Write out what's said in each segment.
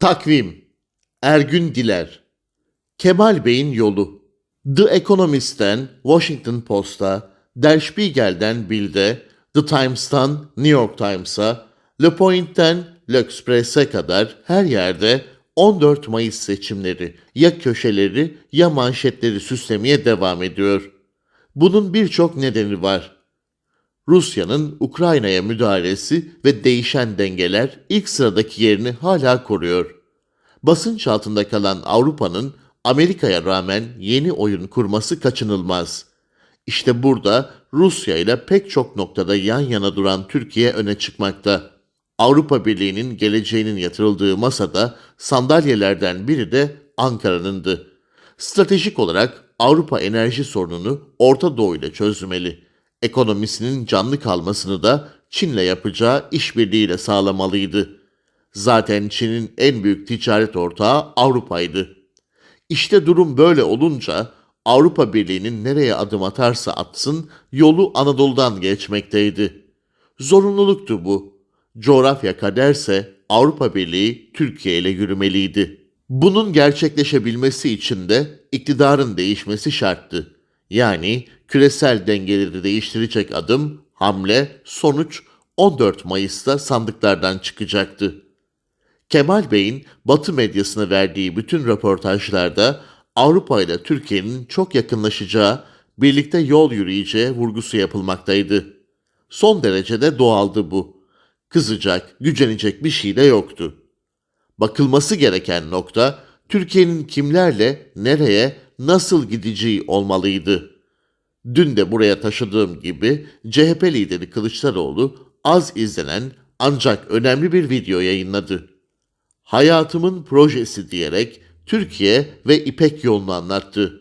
Takvim Ergün Diler Kemal Bey'in Yolu The Economist'ten Washington Post'a, Der Spiegel'den Bill'de, The Times'tan New York Times'a, Le Point'ten L'Express'e kadar her yerde 14 Mayıs seçimleri ya köşeleri ya manşetleri süslemeye devam ediyor. Bunun birçok nedeni var. Rusya'nın Ukrayna'ya müdahalesi ve değişen dengeler ilk sıradaki yerini hala koruyor. Basınç altında kalan Avrupa'nın Amerika'ya rağmen yeni oyun kurması kaçınılmaz. İşte burada Rusya ile pek çok noktada yan yana duran Türkiye öne çıkmakta. Avrupa Birliği'nin geleceğinin yatırıldığı masada sandalyelerden biri de Ankara'nındı. Stratejik olarak Avrupa enerji sorununu Orta Doğu ile çözmeli. Ekonomisinin canlı kalmasını da Çin'le yapacağı işbirliğiyle sağlamalıydı. Zaten Çin'in en büyük ticaret ortağı Avrupa'ydı. İşte durum böyle olunca Avrupa Birliği'nin nereye adım atarsa atsın yolu Anadolu'dan geçmekteydi. Zorunluluktu bu. Coğrafya kaderse Avrupa Birliği Türkiye ile yürümeliydi. Bunun gerçekleşebilmesi için de iktidarın değişmesi şarttı. Yani küresel dengeleri değiştirecek adım, hamle, sonuç 14 Mayıs'ta sandıklardan çıkacaktı. Kemal Bey'in Batı medyasına verdiği bütün röportajlarda Avrupa ile Türkiye'nin çok yakınlaşacağı, birlikte yol yürüyeceği vurgusu yapılmaktaydı. Son derecede doğaldı bu. Kızacak, gücenecek bir şey de yoktu. Bakılması gereken nokta Türkiye'nin kimlerle, nereye, nasıl gideceği olmalıydı. Dün de buraya taşıdığım gibi CHP lideri Kılıçdaroğlu az izlenen ancak önemli bir video yayınladı. Hayatımın projesi diyerek Türkiye ve İpek yolunu anlattı.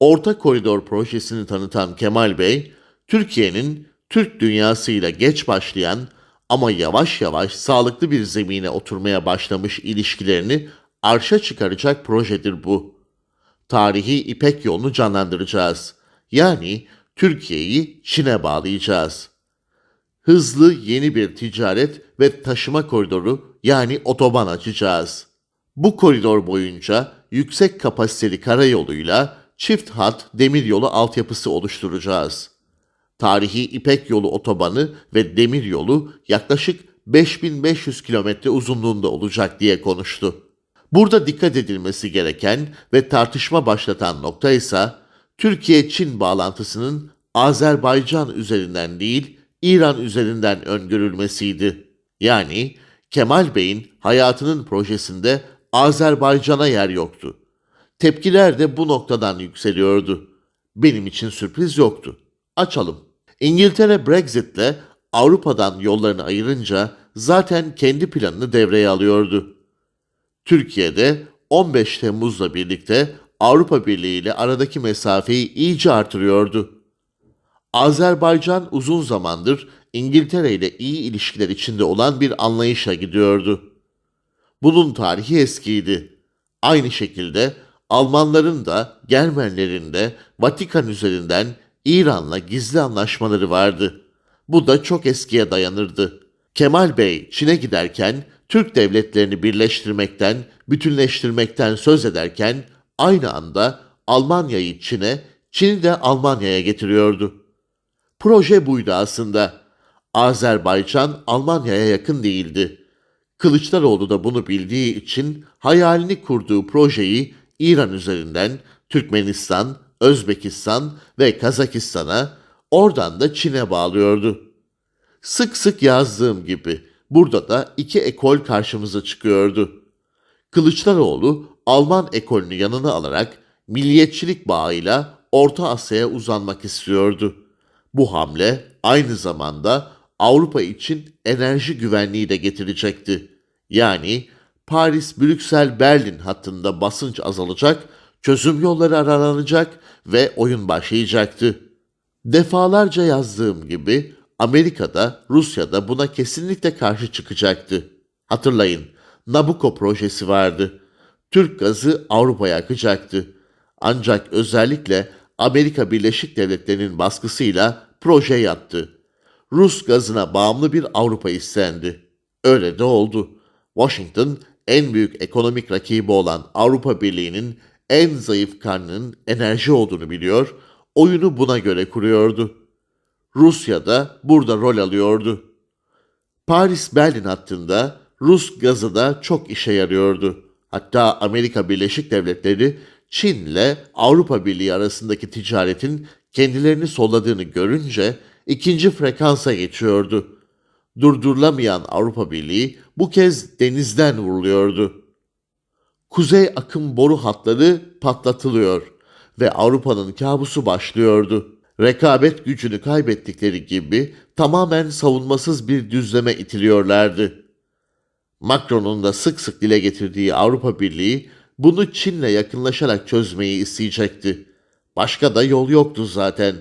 Orta Koridor projesini tanıtan Kemal Bey, Türkiye'nin Türk dünyasıyla geç başlayan ama yavaş yavaş sağlıklı bir zemine oturmaya başlamış ilişkilerini arşa çıkaracak projedir bu. Tarihi İpek yolunu canlandıracağız. Yani Türkiye'yi Çin'e bağlayacağız. Hızlı yeni bir ticaret ve taşıma koridoru yani otoban açacağız. Bu koridor boyunca yüksek kapasiteli karayoluyla çift hat demiryolu altyapısı oluşturacağız. Tarihi İpek Yolu otobanı ve demiryolu yaklaşık 5500 kilometre uzunluğunda olacak diye konuştu. Burada dikkat edilmesi gereken ve tartışma başlatan nokta ise Türkiye-Çin bağlantısının Azerbaycan üzerinden değil İran üzerinden öngörülmesiydi. Yani Kemal Bey'in hayatının projesinde Azerbaycan'a yer yoktu. Tepkiler de bu noktadan yükseliyordu. Benim için sürpriz yoktu. Açalım. İngiltere Brexit'le Avrupa'dan yollarını ayırınca zaten kendi planını devreye alıyordu. Türkiye'de 15 Temmuz'la birlikte Avrupa Birliği ile aradaki mesafeyi iyice artırıyordu. Azerbaycan uzun zamandır İngiltere ile iyi ilişkiler içinde olan bir anlayışa gidiyordu. Bunun tarihi eskiydi. Aynı şekilde Almanların da Germenlerin de Vatikan üzerinden İran'la gizli anlaşmaları vardı. Bu da çok eskiye dayanırdı. Kemal Bey Çin'e giderken Türk devletlerini birleştirmekten, bütünleştirmekten söz ederken aynı anda Almanya'yı Çin'e, Çin'i de Almanya'ya getiriyordu. Proje buydu aslında. Azerbaycan Almanya'ya yakın değildi. Kılıçdaroğlu da bunu bildiği için hayalini kurduğu projeyi İran üzerinden Türkmenistan, Özbekistan ve Kazakistan'a, oradan da Çin'e bağlıyordu. Sık sık yazdığım gibi burada da iki ekol karşımıza çıkıyordu. Kılıçdaroğlu Alman ekolünü yanına alarak milliyetçilik bağıyla Orta Asya'ya uzanmak istiyordu. Bu hamle aynı zamanda Avrupa için enerji güvenliği de getirecekti. Yani Paris, Brüksel, Berlin hattında basınç azalacak, çözüm yolları aranacak ve oyun başlayacaktı. Defalarca yazdığım gibi Amerika'da, Rusya'da buna kesinlikle karşı çıkacaktı. Hatırlayın, Nabucco projesi vardı. Türk gazı Avrupa'ya akacaktı. Ancak özellikle Amerika Birleşik Devletleri'nin baskısıyla proje yattı. Rus gazına bağımlı bir Avrupa istendi. Öyle de oldu. Washington en büyük ekonomik rakibi olan Avrupa Birliği'nin en zayıf karnının enerji olduğunu biliyor, oyunu buna göre kuruyordu. Rusya da burada rol alıyordu. Paris-Berlin hattında Rus gazı da çok işe yarıyordu. Hatta Amerika Birleşik Devletleri Çin'le Avrupa Birliği arasındaki ticaretin kendilerini solladığını görünce ikinci frekansa geçiyordu. Durdurulamayan Avrupa Birliği bu kez denizden vuruluyordu. Kuzey akım boru hatları patlatılıyor ve Avrupa'nın kabusu başlıyordu. Rekabet gücünü kaybettikleri gibi tamamen savunmasız bir düzleme itiliyorlardı. Macron'un da sık sık dile getirdiği Avrupa Birliği bunu Çin'le yakınlaşarak çözmeyi isteyecekti. Başka da yol yoktu zaten.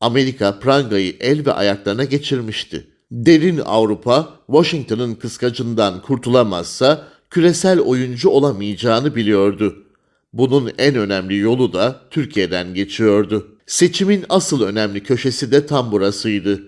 Amerika prangayı el ve ayaklarına geçirmişti. Derin Avrupa, Washington'ın kıskacından kurtulamazsa küresel oyuncu olamayacağını biliyordu. Bunun en önemli yolu da Türkiye'den geçiyordu. Seçimin asıl önemli köşesi de tam burasıydı.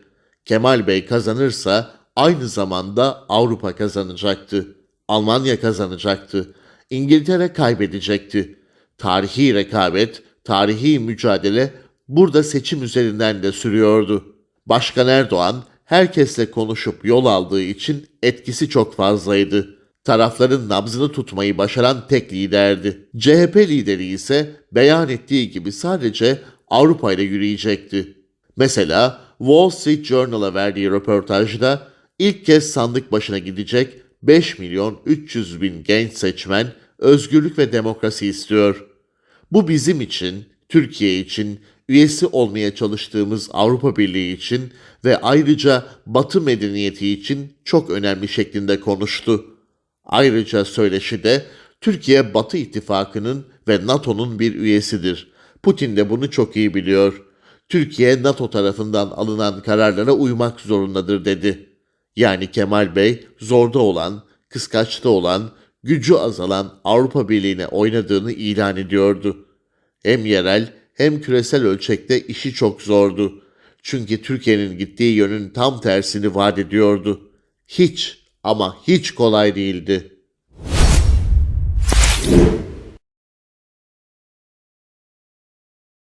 Kemal Bey kazanırsa aynı zamanda Avrupa kazanacaktı. Almanya kazanacaktı. İngiltere kaybedecekti. Tarihi rekabet, tarihi mücadele burada seçim üzerinden de sürüyordu. Başkan Erdoğan herkesle konuşup yol aldığı için etkisi çok fazlaydı. Tarafların nabzını tutmayı başaran tek liderdi. CHP lideri ise beyan ettiği gibi sadece Avrupa ile yürüyecekti. Mesela Wall Street Journal'a verdiği röportajda ilk kez sandık başına gidecek 5 milyon 300 bin genç seçmen özgürlük ve demokrasi istiyor. Bu bizim için, Türkiye için, üyesi olmaya çalıştığımız Avrupa Birliği için ve ayrıca Batı medeniyeti için çok önemli şeklinde konuştu. Ayrıca söyleşide Türkiye Batı İttifakı'nın ve NATO'nun bir üyesidir. Putin de bunu çok iyi biliyor. Türkiye NATO tarafından alınan kararlara uymak zorundadır dedi. Yani Kemal Bey zorda olan, kıskaçta olan, gücü azalan Avrupa Birliği'ne oynadığını ilan ediyordu. Hem yerel hem küresel ölçekte işi çok zordu. Çünkü Türkiye'nin gittiği yönün tam tersini vaat ediyordu. Hiç ama hiç kolay değildi.